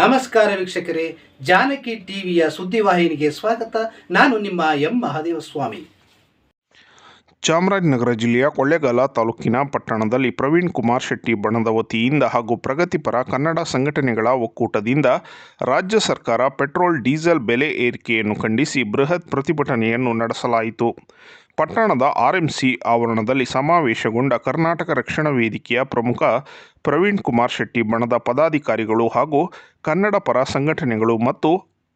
ನಮಸ್ಕಾರ ವೀಕ್ಷಕರೇ, ಜಾನಕಿ ಟಿವಿಯ ಸುದ್ದಿವಾಹಿನಿಗೆ ಸ್ವಾಗತ. ನಾನು ನಿಮ್ಮ ಎಂ. ಮಹಾದೇವ ಸ್ವಾಮಿ ಚಾಮರಾಜನಗರ ಜಿಲ್ಲೆಯ ಕೊಳ್ಳೇಗಾಲ ತಾಲೂಕಿನ ಪಟ್ಟಣದಲ್ಲಿ ಪ್ರವೀಣ್ ಕುಮಾರ್ ಶೆಟ್ಟಿ ಬಣದ ವತಿಯಿಂದ ಹಾಗೂ ಪ್ರಗತಿಪರ ಕನ್ನಡ ಸಂಘಟನೆಗಳ ಒಕ್ಕೂಟದಿಂದ ರಾಜ್ಯ ಸರ್ಕಾರ ಪೆಟ್ರೋಲ್, ಡೀಸೆಲ್ ಬೆಲೆ ಏರಿಕೆಯನ್ನು ಖಂಡಿಸಿ ಬೃಹತ್ ಪ್ರತಿಭಟನೆಯನ್ನು ನಡೆಸಲಾಯಿತು. ಪಟ್ಟಣದ ಆರ್ಎಂಸಿ ಆವರಣದಲ್ಲಿ ಸಮಾವೇಶಗೊಂಡ ಕರ್ನಾಟಕ ರಕ್ಷಣಾ ವೇದಿಕೆಯ ಪ್ರಮುಖ ಪ್ರವೀಣ್ ಕುಮಾರ್ ಶೆಟ್ಟಿ ಬಣದ ಪದಾಧಿಕಾರಿಗಳು ಹಾಗೂ ಕನ್ನಡ ಪರ ಸಂಘಟನೆಗಳು ಮತ್ತು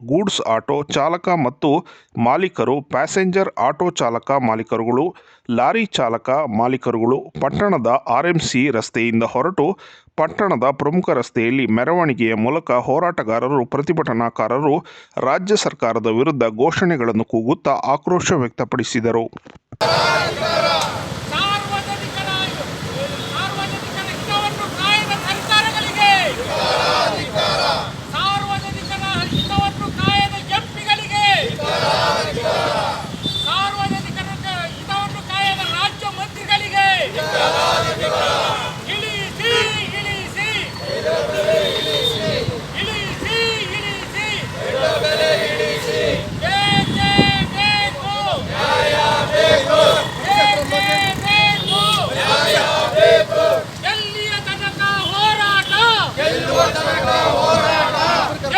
ಗೂಡ್ಸ್ ಆಟೋ ಚಾಲಕ ಮತ್ತು ಮಾಲೀಕರು, ಪ್ಯಾಸೆಂಜರ್ ಆಟೋ ಚಾಲಕ ಮಾಲೀಕರುಗಳು, ಲಾರಿ ಚಾಲಕ ಮಾಲೀಕರುಗಳು ಪಟ್ಟಣದ ಆರ್ಎಂಸಿ ರಸ್ತೆಯಿಂದ ಹೊರಟು ಪಟ್ಟಣದ ಪ್ರಮುಖ ರಸ್ತೆಯಲ್ಲಿ ಮೆರವಣಿಗೆಯ ಮೂಲಕ ಹೋರಾಟಗಾರರು, ಪ್ರತಿಭಟನಾಕಾರರು, ರಾಜ್ಯ ಸರ್ಕಾರದ ವಿರುದ್ಧ ಘೋಷಣೆಗಳನ್ನು ಕೂಗುತ್ತಾ ಆಕ್ರೋಶ ವ್ಯಕ್ತಪಡಿಸಿದರು.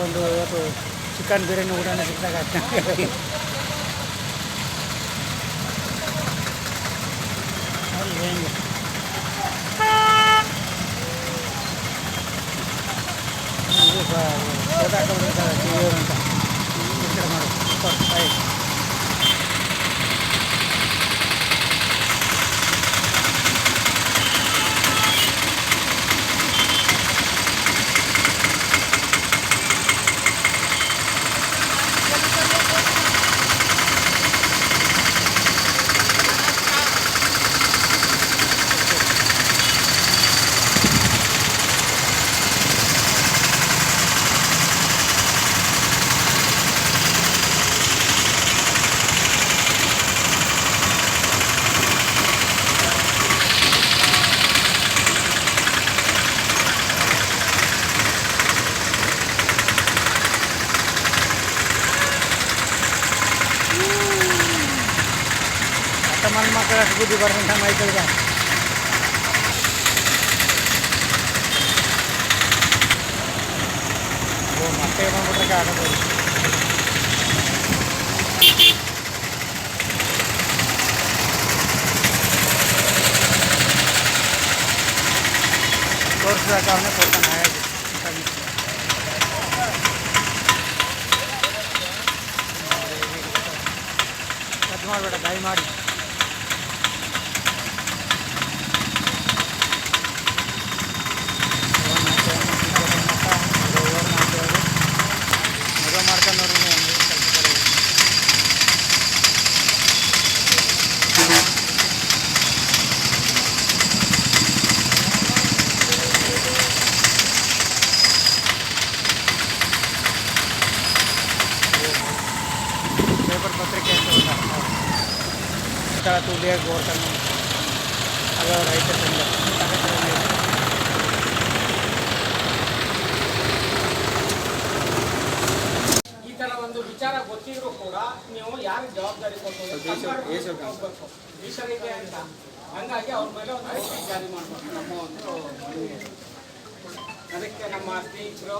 ಒಂದು ಇವತ್ತು ಚಿಕನ್ ಬಿರಿಯಾನಿ ಊಟನ ಸಿಕ್ಕಿದಾಗ ಹೆಂಗೆ ಇದು ಓದಾಕೊಂಡ್ಬಿಡ್ತಾರೆ ಟಿ ವಿ ಅಂತ ಈ ಕಡೆ ಮಾಡು ಸೂಪರ್ ಆಯ್ತು ಅತ್ತ ಮನೆ ಮಕ್ಕಳ ಬುದ್ಧಿ ಬರ್ತಂತ ಮೈಕಲ್ಗ ಓ ಮತ್ತೆ ಬಂದ್ಬಿಟ್ರೆ ಆಗೋದು ತೋರಿಸಿದಾಗ ಅವನೇ ಕೊಡ್ತಾನೆ ಹಾಗಾಗಿ ಕಟ್ ಮಾಡಬೇಡ ದಯಮಾಡಿ ಮದುವೆ ರೈತ ಸಂಘ ಈ ತರ ಒಂದು ವಿಚಾರ ಗೊತ್ತಿದ್ರು ಕೂಡ ನೀವು ಯಾರಿಗೆ ಜವಾಬ್ದಾರಿ ಕೊಟ್ಟು ಈಶ್ವರಿಗೆ ಅಂತ. ಹಂಗಾಗಿ ಅವ್ರ ಮೇಲೆ ಒಂದು ನೋಟಿಸ್ ಜಾರಿ ಮಾಡ್ಬೇಕು ನಮ್ಮ ಒಂದು ಮನವಿ. ಅದಕ್ಕೆ ನಮ್ಮ ಸ್ನೇಹಿತರು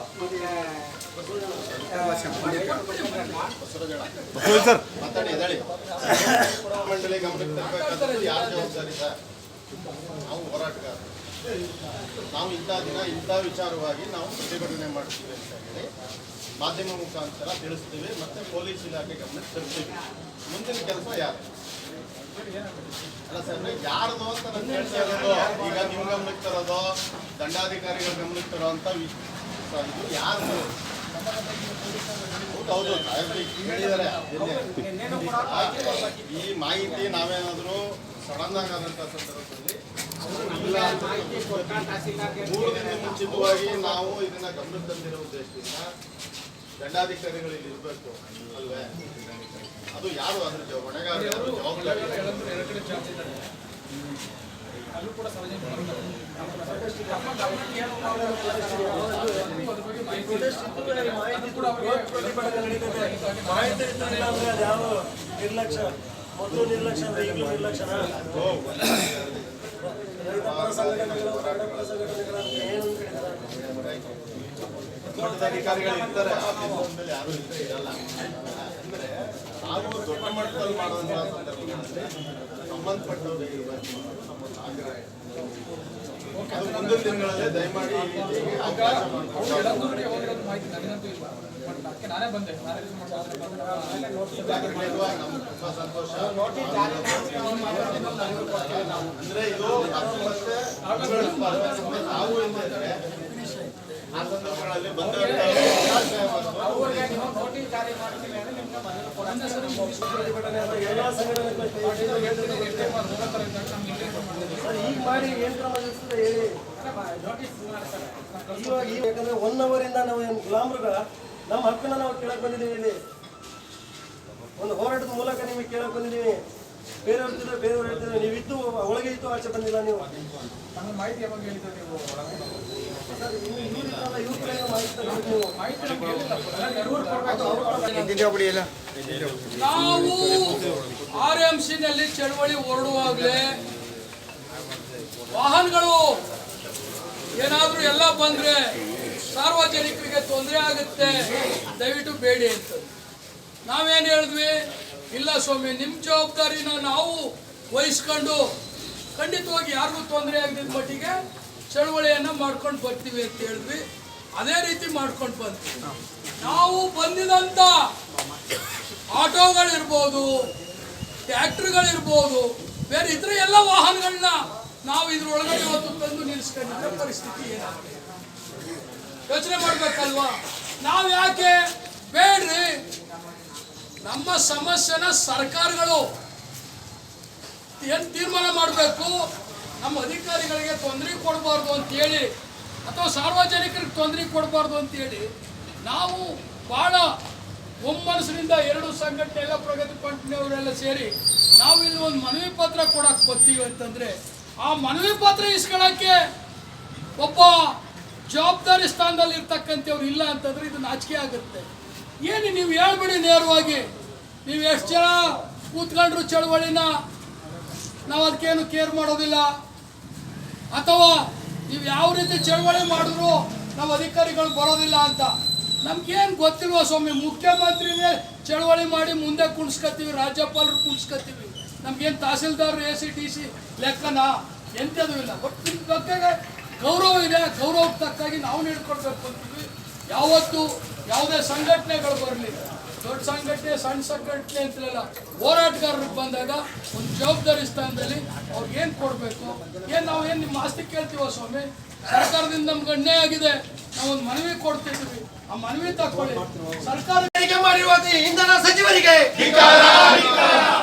ಮತ್ತೆ ಮಂಡಳಿ ಗಮನಕ್ಕೆ ತರಬೇಕಾದ್ರೆ ಯಾರ ಜವಾಬ್ದಾರಿ ಸರ್? ನಾವು ಹೋರಾಟಗಾರರು. ನಾವು ಇಂಥ ದಿನ ಇಂಥ ವಿಚಾರವಾಗಿ ನಾವು ಪ್ರತಿಭಟನೆ ಮಾಡ್ತೀವಿ ಅಂತ ಹೇಳಿ ಮಾಧ್ಯಮ ಮುಖಾಂತರ ತಿಳಿಸ್ತೀವಿ ಮತ್ತೆ ಪೊಲೀಸ್ ಇಲಾಖೆ ಗಮನಕ್ಕೆ ತರ್ತೀವಿ. ಮುಂದಿನ ಕೆಲಸ ಯಾರು? ಅಲ್ಲ ಸರ್ ಯಾರ್ದು ಅಂತ ನಾನು ಹೇಳ್ತಾ ಇರೋದು ಈಗ ನಿಮ್ಮ ಗಮನಕ್ಕೆ ತರೋದು ದಂಡಾಧಿಕಾರಿಗಳ ಗಮನಕ್ಕೆ ತರೋ ಅಂತ ಇದು ಯಾರು? ಹೌದು, ಹೇಳಿದ್ದಾರೆ. ಈ ಮಾಹಿತಿ ನಾವೇನಾದರೂ ಸಡನ್ ಸಂದರ್ಭದಲ್ಲಿ ಇಲ್ಲ ಅಂತ ಮಾಹಿತಿ ಕೊಟ್ಟ ಮೂರು ದಿನ ಮುಂಚಿತವಾಗಿ ನಾವು ಇದನ್ನ ಗಮನಕ್ಕೆ ತಂದಿರೋ ಉದ್ದೇಶದಿಂದ ದಂಡಾಧಿಕಾರಿಗಳು ಇಲ್ಲಿ ಇರಬೇಕು ಅಲ್ವೇ ಅದು ಯಾರು ಅದ್ರ ಹೊಣೆಗಾರ? ಜವಾಬ್ದಾರಿ? ಮಾಹಿತಿ ಅಂದ್ರೆ ಅದು ಯಾವ ನಿರ್ಲಕ್ಷ್ಯ ಮೊದಲು ನಿರ್ಲಕ್ಷ್ಯ ಅಂದ್ರೆ ಈಗಲೂ ನಿರ್ಲಕ್ಷ್ಯನ ರೈತ ಪರ ಸಂಘಟನೆಗಳು ರೈತ ಪರ ಸಂಘಟನೆಗಳು ಏನು? ಅಧಿಕಾರಿಗಳು ಇರ್ತಾರೆ ನಾವು ದೊಡ್ಡ ಮಟ್ಟದಲ್ಲಿ ಮಾಡುವಂತಹ ಸಂದರ್ಭಗಳಲ್ಲಿ ಸಂಬಂಧಪಟ್ಟವರಿಗೆ ಇರಬೇಕು ಆಗ್ರಹ ಅದು ಮುಂದಿನ ದಿನಗಳಲ್ಲಿ ದಯಮಾಡಿ ಅವಕಾಶ ಮಾಡಿಕೊಡಿ. ಇದಾಗಿರ್ಲಿಲ್ವಾ? ನಮ್ಗೆ ತುಂಬಾ ಸಂತೋಷ. ಅಂದ್ರೆ ಇದು ಮತ್ತೆ ನಾವು ಇಲ್ಲದೆ ಸಂಘಟನೆಗಳು ಸರ್ ಈಗ ಮಾಡಿ ಹೇಳಿ ಯಾಕಂದ್ರೆ ಒನ್ ಅವರ್ ಇಂದ ನಾವು ಏನು ಗುಲಾಮ್ರುಗ ನಮ್ಮ ಹಕ್ಕನ್ನ ನಾವು ಕೇಳಕ್ ಬಂದಿದ್ದೀವಿ ಇಲ್ಲಿ ಒಂದು ಹೋರಾಟದ ಮೂಲಕ ನಿಮಗೆ ಕೇಳಕ್ ಬಂದಿದ್ದೀವಿ ಬೇರೆಯವ್ರ ಜೊತೆ ಬೇರೆಯವ್ರು ಹೇಳ್ತಿದ್ರೆ ನೀವು ಇದ್ದು ಒಳಗೆ ಇತ್ತು ಆಚೆ ಬಂದಿಲ್ಲ ನೀವು ಮಾಹಿತಿ ಯಾವಾಗ ಹೇಳಿದ್ರೆ ನೀವು? ನಾವು ಆರ್ ಎಂ ನಲ್ಲಿ ಚಳವಳಿ ಹೊರಡುವಾಗಲೇ ವಾಹನಗಳು ಏನಾದರೂ ಎಲ್ಲ ಬಂದ್ರೆ ಸಾರ್ವಜನಿಕರಿಗೆ ತೊಂದರೆ ಆಗುತ್ತೆ, ದಯವಿಟ್ಟು ಬೇಡಿ ಅಂತ. ನಾವೇನು ಹೇಳಿದ್ವಿ? ಇಲ್ಲ ಸ್ವಾಮಿ ನಿಮ್ಮ ಜವಾಬ್ದಾರಿನ ನಾವು ವಹಿಸ್ಕೊಂಡು ಖಂಡಿತವಾಗಿ ಯಾರಿಗೂ ತೊಂದರೆ ಆಗದಿದ್ದ ಮಟ್ಟಿಗೆ ಚಳವಳಿಯನ್ನು ಮಾಡ್ಕೊಂಡು ಬರ್ತೀವಿ ಅಂತ ಹೇಳಿದ್ವಿ. ಅದೇ ರೀತಿ ಮಾಡ್ಕೊಂಡು ಬಂದ್ವಿ. ನಾವು ಬಂದಿದಂಥ ಆಟೋಗಳಿರ್ಬೋದು, ಟ್ಯಾಕ್ಟ್ರಿಗಳಿರ್ಬೋದು, ಬೇರೆ ಇತರ ಎಲ್ಲ ವಾಹನಗಳನ್ನ ನಾವು ಇದ್ರೊಳಗಡೆ ಇವತ್ತು ತಂದು ನಿಲ್ಲಿಸ್ಕೊಂಡಿದ್ರೆ ಪರಿಸ್ಥಿತಿ ಏನಾಗುತ್ತೆ? ಯೋಚನೆ ಮಾಡ್ಬೇಕಲ್ವಾ? ನಾವು ಯಾಕೆ ಬೇಡ್ರಿ? ನಮ್ಮ ಸಮಸ್ಯೆನ ಸರ್ಕಾರಗಳು ಏನು ತೀರ್ಮಾನ ಮಾಡಬೇಕು? ನಮ್ಮ ಅಧಿಕಾರಿಗಳಿಗೆ ತೊಂದರೆ ಕೊಡಬಾರ್ದು ಅಂತೇಳಿ ಅಥವಾ ಸಾರ್ವಜನಿಕರಿಗೆ ತೊಂದರೆ ಕೊಡಬಾರ್ದು ಅಂತೇಳಿ ನಾವು ಭಾಳ ಒಮ್ಮನಸ್ಸಿನಿಂದ ಎರಡು ಸಂಘಟನೆ ಎಲ್ಲ ಪ್ರಗತಿ ಪಂಟಿನವರೆಲ್ಲ ಸೇರಿ ನಾವು ಇಲ್ಲಿ ಒಂದು ಮನವಿ ಪತ್ರ ಕೊಡಕ್ಕೆ ಬರ್ತೀವಿ ಅಂತಂದರೆ ಆ ಮನವಿ ಪತ್ರ ಇಸ್ಕೊಳ್ಳೋಕ್ಕೆ ಒಬ್ಬ ಜವಾಬ್ದಾರಿ ಸ್ಥಾನದಲ್ಲಿ ಇರ್ತಕ್ಕಂಥವ್ರು ಇಲ್ಲ ಅಂತಂದ್ರೆ ಇದು ನಾಚಿಕೆ ಆಗುತ್ತೆ. ಏನು ನೀವು ಹೇಳ್ಬಿಡಿ ನೇರವಾಗಿ. ನೀವು ಎಷ್ಟು ಜನ ಕೂತ್ಕೊಂಡ್ರು ಚಳವಳಿನ? ನಾವು ಅದಕ್ಕೇನು ಕೇರ್ ಮಾಡೋದಿಲ್ಲ. ಅಥವಾ ನೀವು ಯಾವ ರೀತಿ ಚಳವಳಿ ಮಾಡಿದ್ರು ನಾವು ಅಧಿಕಾರಿಗಳು ಬರೋದಿಲ್ಲ ಅಂತ. ನಮ್ಗೇನು ಗೊತ್ತಿಲ್ವಾ ಸ್ವಾಮಿ? ಮುಖ್ಯಮಂತ್ರಿನೇ ಚಳವಳಿ ಮಾಡಿ ಮುಂದೆ ಕುಣಿಸ್ಕೊತೀವಿ ರಾಜ್ಯಪಾಲರು ಕುಣಿಸ್ಕೊತೀವಿ ನಮ್ಗೇನು tahsildar A C T C ಲೆಕ್ಕನ? ಎಂಥದ್ದು ಇಲ್ಲ. ಬಟ್ ನಿಮ್ಮ ಬಗ್ಗೆ ಗೌರವ ಇದೆ. ಗೌರವಕ್ಕೆ ತಕ್ಕಾಗಿ ನಾವು ನೀಡ್ಕೊಡ್ಬೇಕು ಅಂತೀವಿ. ಯಾವತ್ತು ಯಾವುದೇ ಸಂಘಟನೆಗಳು ಬರಲಿ. ದೊಡ್ಡ ಸಂಘಟನೆ ಸಣ್ಣ ಸಂಘಟನೆ ಅಂತಲ್ಲ ಹೋರಾಟಗಾರರು ಬಂದಾಗ ಒಂದು ಜವಾಬ್ದಾರಿ ಸ್ಥಾನದಲ್ಲಿ ಅವ್ರಿಗೆ ಏನು ಕೊಡಬೇಕು? ಏನು ನಾವು ಏನು ನಿಮ್ಮ ಆಸ್ತಿ ಕೇಳ್ತೀವ ಸ್ವಾಮಿ? ಸರ್ಕಾರದಿಂದ ನಮ್ಗೆ ಅನ್ಯಾಯ ಆಗಿದೆ. ನಾವು ಒಂದು ಮನವಿ ಕೊಡ್ತಿದ್ವಿ ಆ ಮನವಿ ತಕೊಳ್ಳಿ ಸರ್ಕಾರ ತೆರಿಗೆ ಮಾಡಿರುವಾಗ ಇಂಧನ ಸಚಿವರಿಗೆ.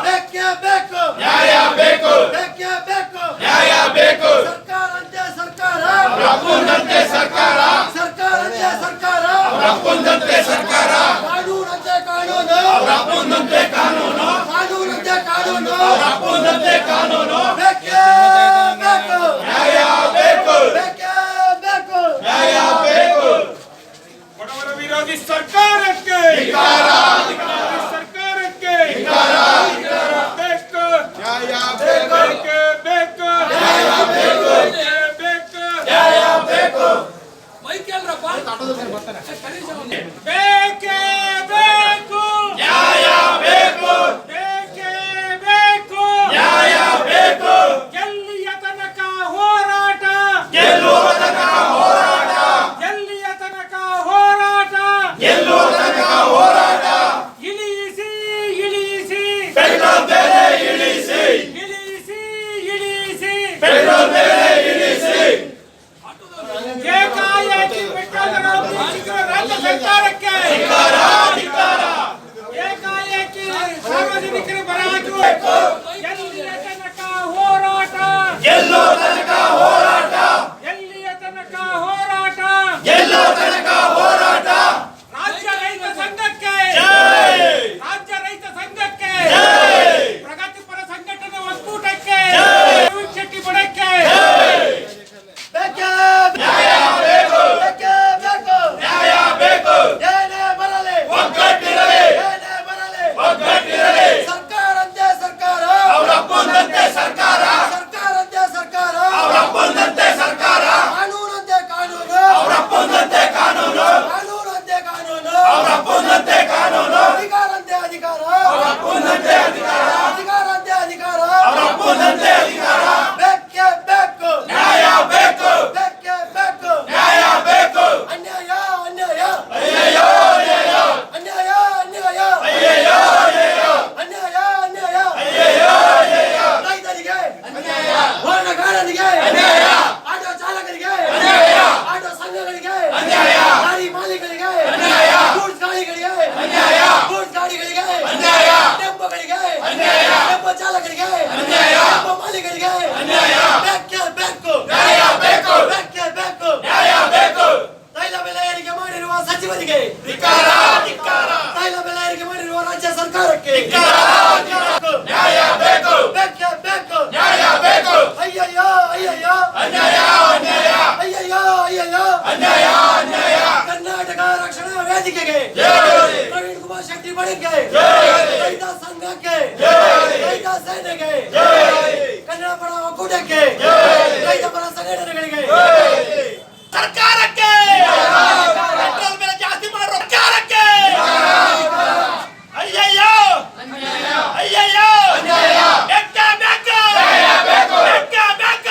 ಬೇಕೇ ಬೇಕು. ನ್ಯಾಯ ಬೇಕು. ಬೇಕೇ ಬೇಕು. ನ್ಯಾಯ ಬೇಕು. ಸರ್ಕಾರಂತೆ ಸರ್ಕಾರ. ರಪ್ಪುಂದಂತೆ ಸರ್ಕಾರ. ಸರ್ಕಾರ ರಪ್ಪುಂದಂತೆ ಸರ್ಕಾರ. ಕಾನೂನಂತೆ ಕಾನೂನು. ರಪ್ಪುಂದಂತೆ ಕಾನೂನು. ಕಾನೂನಂತೆ ಕಾನೂನು. ರಪ್ಪುಂದಂತೆ ಕಾನೂನು. ಬೇಕೇ ಬೇಕು. ನ್ಯಾಯ ಬೇಕು. ಬೇಕೇ ಬೇಕು. ನ್ಯಾಯ ಬೇಕು. ಬಡವರ ವಿರೋಧಿ ಸರ್ಕಾರಕ್ಕೆ. ಸರ್ಕಾರಕ್ಕೆ. ಬೇಕು. ನ್ಯಾಯ ಬೇಕೇ. ಬೇಕು. ಬೇಕು. ಮೈಕೆಲ್ರಪ್ಪ ಕರೀಜ ಒಂದು. ಬೇಕೇ. ಬೇಕು ಕುಮಾರ್ ಶೆಟ್ಟಿ ಬಳಿಗೆ ರೈತ ಸಂಘಕ್ಕೆ ರೈತ ಸೇನೆಗೆ ಕನ್ನಡ ಪರ ಒಕ್ಕೂಟಕ್ಕೆ ರೈತ ಪರ ಸಂಘಟನೆಗಳಿಗೆ ಸರ್ಕಾರಕ್ಕೆ ಪೆಟ್ರೋಲ್ ಬೆಲೆ ಜಾಸ್ತಿ ಮಾಡುವ ಸರ್ಕಾರಕ್ಕೆ ಅಯ್ಯಯ್ಯೋ ಅಯ್ಯಯ್ಯೋ ಬೆಕ್ಕ ಬೆಕ್ಕ ಬೆಕ್ಕ ಬೆಕ್ಕ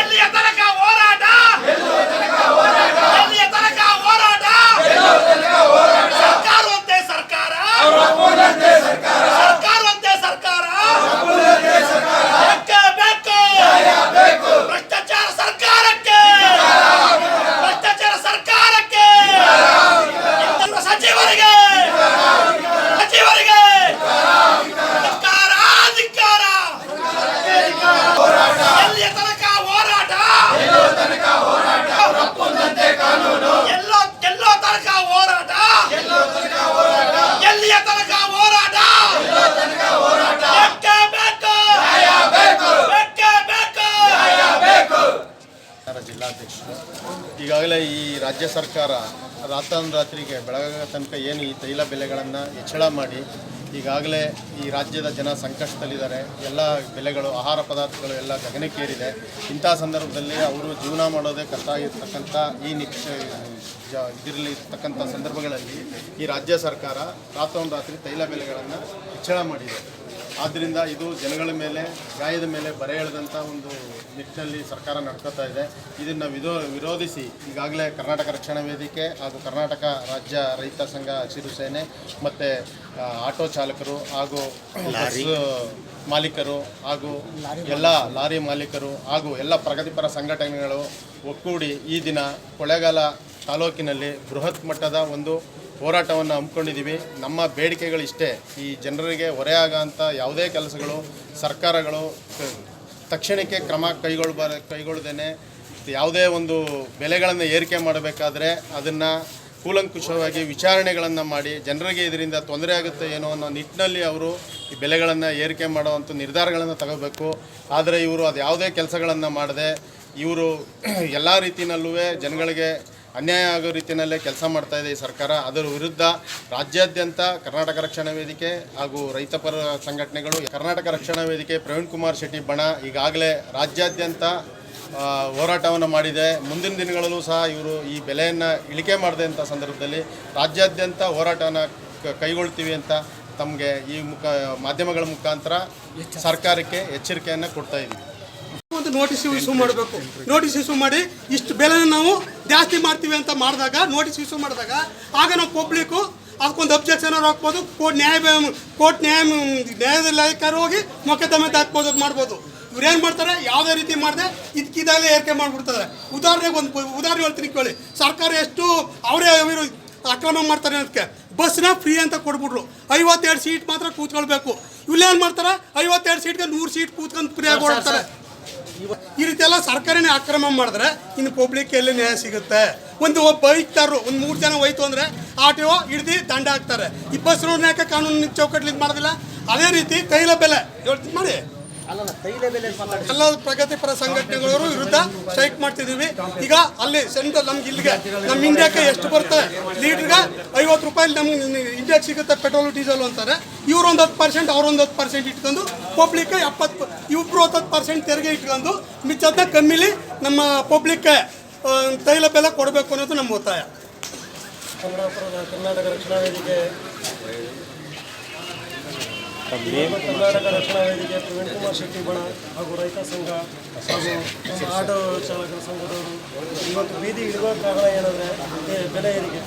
ಎಲ್ಲಿಯ ತನಕ ಹೋರಾಟ ಎಲ್ಲಿಯ ತನಕ ಹೋರಾಟ ಸರ್ಕಾರವಂತೆ ಸರ್ಕಾರ ಸರ್ಕಾರವಂತೆ ಸರ್ಕಾರ ಬೆಕ್ಕ ಬೆಕ್ಕ ಭ್ರಷ್ಟಾಚಾರ ಸರ್ಕಾರಕ್ಕೆ ಭ್ರಷ್ಟಾಚಾರ ಸರ್ಕಾರಕ್ಕೆ ಇಂಥ ಸಚಿವರಿಗೆ ಸಚಿವರಿಗೆ ಧಿಕ್ಕಾರ ಧಿಕ್ಕಾರ ಎಲ್ಲಿಯ ತನಕ ಹೋರಾಟ ಎಲ್ಲೋ ಎಲ್ಲೋ ತನಕ ಹೋರಾಟ ಎಲ್ಲಿಯ ತನಕ ಹೋರಾಟ ಬೇಕು ಬೇಕು ಬೇಕು ಸರ್ಕಾರ ಜಿಲ್ಲಾಧ್ಯಕ್ಷರು ಈಗಾಗಲೇ ಈ ರಾಜ್ಯ ಸರ್ಕಾರ ರಾತ್ರೋರಾತ್ರಿಗೆ ಬೆಳಗಾಗ ತನಕ ಏನು ಈ ತೈಲ ಬೆಲೆಗಳನ್ನು ಹೆಚ್ಚಳ ಮಾಡಿ, ಈಗಾಗಲೇ ಈ ರಾಜ್ಯದ ಜನ ಸಂಕಷ್ಟದಲ್ಲಿದ್ದಾರೆ. ಎಲ್ಲ ಬೆಲೆಗಳು, ಆಹಾರ ಪದಾರ್ಥಗಳು ಎಲ್ಲ ಗಗನಕ್ಕೇರಿದೆ. ಇಂಥ ಸಂದರ್ಭದಲ್ಲಿ ಅವರು ಜೀವನ ಮಾಡೋದೇ ಕಷ್ಟ ಆಗಿರ್ತಕ್ಕಂಥ ಈ ನಿಕ್ಷ ಇದರಲ್ಲಿ ಸಂದರ್ಭಗಳಲ್ಲಿ ಈ ರಾಜ್ಯ ಸರ್ಕಾರ ರಾತ್ರೋರಾತ್ರಿ ತೈಲ ಬೆಲೆಗಳನ್ನು ಹೆಚ್ಚಳ ಮಾಡಿದೆ. ಆದ್ದರಿಂದ ಇದು ಜನಗಳ ಮೇಲೆ ಗಾಯದ ಮೇಲೆ ಬರೆ ಎಳೆದಂಥ ಒಂದು ನಿಟ್ಟಿನಲ್ಲಿ ಸರ್ಕಾರ ನಡ್ಕೋತಾ ಇದೆ. ಇದನ್ನು ವಿರೋ ವಿರೋಧಿಸಿ ಈಗಾಗಲೇ ಕರ್ನಾಟಕ ರಕ್ಷಣಾ ವೇದಿಕೆ ಹಾಗೂ ಕರ್ನಾಟಕ ರಾಜ್ಯ ರೈತ ಸಂಘ ಹಸಿರು ಸೇನೆ ಮತ್ತು ಆಟೋ ಚಾಲಕರು ಹಾಗೂ ಮಾಲೀಕರು ಹಾಗೂ ಎಲ್ಲ ಲಾರಿ ಮಾಲೀಕರು ಹಾಗೂ ಎಲ್ಲ ಪ್ರಗತಿಪರ ಸಂಘಟನೆಗಳು ಒಕ್ಕೂಡಿ ಈ ದಿನ ಕೊಳೆಗಾಲ ತಾಲೂಕಿನಲ್ಲಿ ಬೃಹತ್ ಮಟ್ಟದ ಒಂದು ಹೋರಾಟವನ್ನು ಹಮ್ಮಿಕೊಂಡಿದ್ದೀವಿ. ನಮ್ಮ ಬೇಡಿಕೆಗಳು ಇಷ್ಟೇ. ಈ ಜನರಿಗೆ ಹೊರೆಯಾಗಂಥ ಯಾವುದೇ ಕೆಲಸಗಳು, ಸರ್ಕಾರಗಳು, ತಕ್ಷಣಕ್ಕೆ ಕ್ರಮ ಕೈಗೊಳ್ಬಾರ ಕೈಗೊಳ್ಳದೇನೆ. ಯಾವುದೇ ಒಂದು ಬೆಲೆಗಳನ್ನು ಏರಿಕೆ ಮಾಡಬೇಕಾದ್ರೆ ಅದನ್ನು ಕೂಲಂಕುಷವಾಗಿ ವಿಚಾರಣೆಗಳನ್ನು ಮಾಡಿ, ಜನರಿಗೆ ಇದರಿಂದ ತೊಂದರೆ ಆಗುತ್ತೆ ಏನೋ ಅನ್ನೋ ನಿಟ್ಟಿನಲ್ಲಿ ಅವರು ಈ ಬೆಲೆಗಳನ್ನು ಏರಿಕೆ ಮಾಡುವಂಥ ನಿರ್ಧಾರಗಳನ್ನು ತಗೋಬೇಕು. ಆದರೆ ಇವರು ಅದು ಯಾವುದೇ ಕೆಲಸಗಳನ್ನು ಮಾಡದೆ ಇವರು ಎಲ್ಲ ರೀತಿಯಲ್ಲೂ ಜನಗಳಿಗೆ ಅನ್ಯಾಯ ಆಗೋ ರೀತಿಯಲ್ಲೇ ಕೆಲಸ ಮಾಡ್ತಾ ಇದೆ ಈ ಸರ್ಕಾರ. ಅದರ ವಿರುದ್ಧ ರಾಜ್ಯಾದ್ಯಂತ ಕರ್ನಾಟಕ ರಕ್ಷಣಾ ವೇದಿಕೆ ಹಾಗೂ ರೈತಪರ ಸಂಘಟನೆಗಳು, ಕರ್ನಾಟಕ ರಕ್ಷಣಾ ವೇದಿಕೆ ಪ್ರವೀಣ್ ಕುಮಾರ್ ಶೆಟ್ಟಿ ಬಣ ಈಗಾಗಲೇ ರಾಜ್ಯಾದ್ಯಂತ ಹೋರಾಟವನ್ನು ಮಾಡಿದೆ. ಮುಂದಿನ ದಿನಗಳಲ್ಲೂ ಸಹ ಇವರು ಈ ಬೆಲೆಯನ್ನು ಇಳಿಕೆ ಮಾಡಿದಂಥ ಸಂದರ್ಭದಲ್ಲಿ ರಾಜ್ಯಾದ್ಯಂತ ಹೋರಾಟವನ್ನು ಕೈಗೊಳ್ತೀವಿ ಅಂತ ತಮಗೆ ಈ ಮುಖ, ಮಾಧ್ಯಮಗಳ ಮುಖಾಂತರ ಸರ್ಕಾರಕ್ಕೆ ಎಚ್ಚರಿಕೆಯನ್ನು ಕೊಡ್ತಾ ಇದ್ದೀವಿ. ಒಂದು ನೋಟಿಸ್ ಇಶ್ಯೂ ಮಾಡಬೇಕು. ನೋಟಿಸ್ ಇಶ್ಯೂ ಮಾಡಿ ಇಷ್ಟು ಬೆಲೆನ ನಾವು ಜಾಸ್ತಿ ಮಾಡ್ತೀವಿ ಅಂತ ಮಾಡಿದಾಗ ನೋಟಿಸ್ ಇಶ್ಯೂ ಮಾಡಿದಾಗ ಆಗ ನಾವು ಪಬ್ಲಿಕ್ಕು ಅದಕ್ಕೊಂದು ಅಬ್ಜೆಕ್ಷನ್ ಅವ್ರು ಹಾಕ್ಬೋದು ಕೋರ್ಟ್ ನ್ಯಾಯ ಕೋರ್ಟ್ ನ್ಯಾಯ ನ್ಯಾಯದಲ್ಲಿ ಹೋಗಿ ಮೊಕದ್ದಮೆ ಹಾಕ್ಬೋದು ಮಾಡ್ಬೋದು. ಇವ್ರು ಏನು ಮಾಡ್ತಾರೆ? ಯಾವುದೇ ರೀತಿ ಮಾಡಿದೆ ಇದಕ್ಕಿದಾಗಲೇ ಏರಿಕೆ ಮಾಡಿಬಿಡ್ತಾರೆ. ಉದಾಹರಣೆಗೆ ಒಂದು ಉದಾಹರಣೆ ಹೇಳ್ತೀನಿ ಕೇಳಿ. ಸರ್ಕಾರ ಎಷ್ಟು ಅವರೇ ಇವರು ಅಕ್ರಮ ಮಾಡ್ತಾರೆ ಅದಕ್ಕೆ ಬಸ್ನ ಫ್ರೀ ಅಂತ ಕೊಟ್ಬಿಟ್ರು ಐವತ್ತೆರಡು ಸೀಟ್ ಮಾತ್ರ ಕೂತ್ಕೊಳ್ಬೇಕು. ಇವ್ಲೇನು ಮಾಡ್ತಾರೆ? ಐವತ್ತೆರಡು ಸೀಟ್ಗೆ ನೂರು ಸೀಟ್ ಕೂತ್ಕೊಂಡು ಫ್ರೀ ಆಗಿ ಓಡಾಡ್ತಾರೆ. ಈ ರೀತಿ ಎಲ್ಲ ಸರ್ಕಾರನೇ ಅಕ್ರಮ ಮಾಡಿದ್ರೆ ಇನ್ನು ಪಬ್ಲಿಕ್ ಎಲ್ಲಿ ನ್ಯಾಯ ಸಿಗುತ್ತೆ? ಒಂದು ಒಬ್ಬ ಬೈತಾರು ಒಂದು ಮೂರು ಜನ ಹೋಯ್ತು ಅಂದರೆ ಆಟೋ ಟಿ ಹಿಡ್ದು ದಂಡ ಹಾಕ್ತಾರೆ. ಇಬ್ಬಸ್ ಬಸ್ ರೋಡ್ ಯಾಕೆ ಕಾನೂನು ಚೌಕಟ್ಲಿಂದ ಮಾಡೋದಿಲ್ಲ? ಅದೇ ರೀತಿ ತೈಲ ಬೆಲೆ. ಯೋಚನೆ ಮಾಡಿ ಎಲ್ಲ ಪ್ರಗತಿಪರ ಸಂಘಟನೆಗಳವರು ವಿರುದ್ಧ ಸ್ಟ್ರೈಕ್ ಮಾಡ್ತಿದ್ದೀವಿ. ಈಗ ಅಲ್ಲಿ ಸೆಂಟ್ರಲ್ ನಮ್ಗೆ ಇಲ್ಲಿಗೆ ನಮ್ಮ ಇಂಡಿಯಾಕ್ಕೆ ಎಷ್ಟು ಬರುತ್ತೆ? ಲೀಟ್ರಿಗೆ ಐವತ್ತು ರೂಪಾಯಿ ನಮ್ಗೆ ಇಂಡಿಯಾಕ್ ಸಿಗುತ್ತೆ ಪೆಟ್ರೋಲ್ ಡೀಸೆಲ್ ಅಂತಾರೆ. ಇವ್ರು ಒಂದು ಹತ್ತು ಪರ್ಸೆಂಟ್ ಅವ್ರೊಂದು ಹತ್ತು ಪರ್ಸೆಂಟ್ ಇಟ್ಕೊಂಡು ಪಬ್ಲಿಕ್ ಎಪ್ಪತ್ತು ಇಬ್ಬರು ಹತ್ತು ಪರ್ಸೆಂಟ್ ತೆರಿಗೆ ಇಟ್ಕೊಂಡು ಮಿಚ್ಚದನ್ನ ಕಮ್ಮಿಲಿ ನಮ್ಮ ಪಬ್ಲಿಕ್ಗೆ ತೈಲ ಬೆಲೆ ಕೊಡಬೇಕು ಅನ್ನೋದು ನಮ್ಮ ಒತ್ತಾಯ. ಕನ್ನಡಪುರದ ಕರ್ನಾಟಕ ರಕ್ಷಣಾ ವೇದಿಕೆ ಕರ್ನಾಟಕ ರಕ್ಷಣಾ ವೇದಿಕೆ ಪ್ರವೀಣ್ ಕುಮಾರ್ ಶೆಟ್ಟಿ ಬಣ ಹಾಗೂ ರೈತ ಸಂಘ ಹಾಗೂ ಆಟೋ ಚಾಲಕರ ಸಂಘದವರು ಇವತ್ತು ಬೀದಿ ಇಳಿಯೋ ಕಾರಣ ಏನಂದರೆ ಬೆಲೆ ಏರಿಕೆ.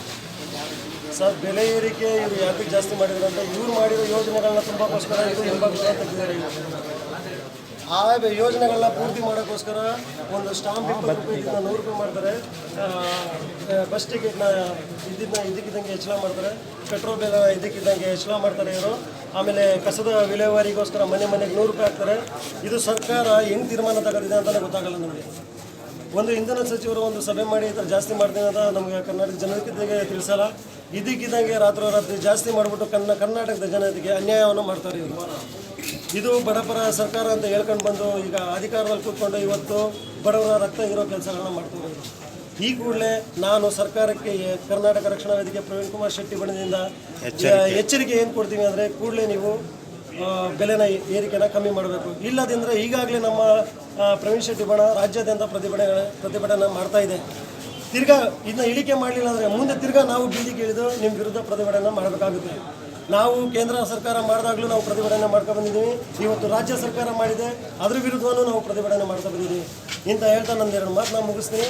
ಸರ್ ಬೆಲೆ ಏರಿಕೆ ಇವರು ಯಾಕೆ ಜಾಸ್ತಿ ಮಾಡಿದ್ರು ಅಂತ ಇವ್ರು ಮಾಡಿರೋ ಯೋಜನೆಗಳನ್ನ ತುಂಬಕ್ಕೋಸ್ಕರ ಇದು ಹಿಂಭಾಗ ತೆಗೆದಿದ್ದಾರೆ ಆ ಯೋಜನೆಗಳನ್ನ ಪೂರ್ತಿ ಮಾಡೋಕ್ಕೋಸ್ಕರ ಒಂದು ಸ್ಟಾಂಪ್ ಇಪ್ಪತ್ತು ರೂಪಾಯಿ ನೂರು ರೂಪಾಯಿ ಮಾಡ್ತಾರೆ. ಬಸ್ ಟಿಕೆಟ್ನ ಇದನ್ನ ಇದಕ್ಕಿದ್ದಂಗೆ ಹೆಚ್ಚಳ ಮಾಡ್ತಾರೆ. ಪೆಟ್ರೋಲ್ ಬೆಲೆ ಇದಕ್ಕಿದ್ದಂಗೆ ಹೆಚ್ಚಳ ಮಾಡ್ತಾರೆ ಇವರು. ಆಮೇಲೆ ಕಸದ ವಿಲೇವಾರಿಗೋಸ್ಕರ ಮನೆ ಮನೆಗೆ ನೂರು ರೂಪಾಯಿ ಹಾಕ್ತಾರೆ. ಇದು ಸರ್ಕಾರ ಹೆಂಗೆ ತೀರ್ಮಾನ ತಗೊಂಡಿದೆ ಅಂತಲೇ ಗೊತ್ತಾಗಲ್ಲ ನಮಗೆ. ಒಂದು ಇಂಧನ ಸಚಿವರು ಒಂದು ಸಭೆ ಮಾಡಿ ಈ ಥರ ಜಾಸ್ತಿ ಮಾಡ್ತೀನಿ ಅಂತ ನಮಗೆ ಕರ್ನಾಟಕ ಜನತೆಗೆ ತಿಳಿಸಲ್ಲ. ಇದಕ್ಕಿದ್ದಂಗೆ ರಾತ್ರೋರಾತ್ರಿ ಜಾಸ್ತಿ ಮಾಡಿಬಿಟ್ಟು ಕನ್ನ, ಕರ್ನಾಟಕದ ಜನತೆಗೆ ಅನ್ಯಾಯವನ್ನು ಮಾಡ್ತಾರೆ ಇವರು. ಇದು ಬಡಪರ ಸರ್ಕಾರ ಅಂತ ಹೇಳ್ಕೊಂಡು ಬಂದು ಈಗ ಅಧಿಕಾರದಲ್ಲಿ ಕೂತ್ಕೊಂಡು ಇವತ್ತು ಬಡವರ ರಕ್ತ ಇರೋ ಕೆಲಸಗಳನ್ನ ಮಾಡ್ತಾರೆ ಈ ಕೂಡಲೇ ನಾನು ಸರ್ಕಾರಕ್ಕೆ ಕರ್ನಾಟಕ ರಕ್ಷಣಾ ವೇದಿಕೆ ಪ್ರವೀಣ್ ಕುಮಾರ್ ಶೆಟ್ಟಿ ಬಣದಿಂದ ಎಚ್ಚರಿಕೆ. ಏನು ಕೊಡ್ತೀವಿ ಅಂದರೆ ಕೂಡಲೇ ನೀವು ಬೆಲೆನ ಏರಿಕೆನ ಕಮ್ಮಿ ಮಾಡಬೇಕು. ಇಲ್ಲದಿದ್ದರೆ ಈಗಾಗಲೇ ನಮ್ಮ ಪ್ರವೀಣ್ ಶೆಟ್ಟಿ ಬಣ ರಾಜ್ಯಾದ್ಯಂತ ಪ್ರತಿಭಟನೆ ಪ್ರತಿಭಟನೆ ಮಾಡ್ತಾ ಇದೆ. ತಿರ್ಗಾ ಇದನ್ನ ಇಳಿಕೆ ಮಾಡಲಿಲ್ಲ ಅಂದರೆ ಮುಂದೆ ತಿರ್ಗಾ ನಾವು ಬೀದಿ ಇಳಿದು ನಿಮ್ಮ ವಿರುದ್ಧ ಪ್ರತಿಭಟನೆ ಮಾಡಬೇಕಾಗುತ್ತೆ. ನಾವು ಕೇಂದ್ರ ಸರ್ಕಾರ ಮಾಡಿದಾಗಲೂ ನಾವು ಪ್ರತಿಭಟನೆ ಮಾಡ್ಕೊ ಬಂದಿದ್ದೀವಿ. ಇವತ್ತು ರಾಜ್ಯ ಸರ್ಕಾರ ಮಾಡಿದೆ ಅದ್ರ ವಿರುದ್ಧವೂ ನಾವು ಪ್ರತಿಭಟನೆ ಮಾಡ್ತಾ ಬಂದಿದ್ದೀವಿ. ಇಂತ ಹೇಳ್ತಾ ನಂದು ಎರಡು ಮಾತು ನಾನು ಮುಗಿಸ್ತೀನಿ.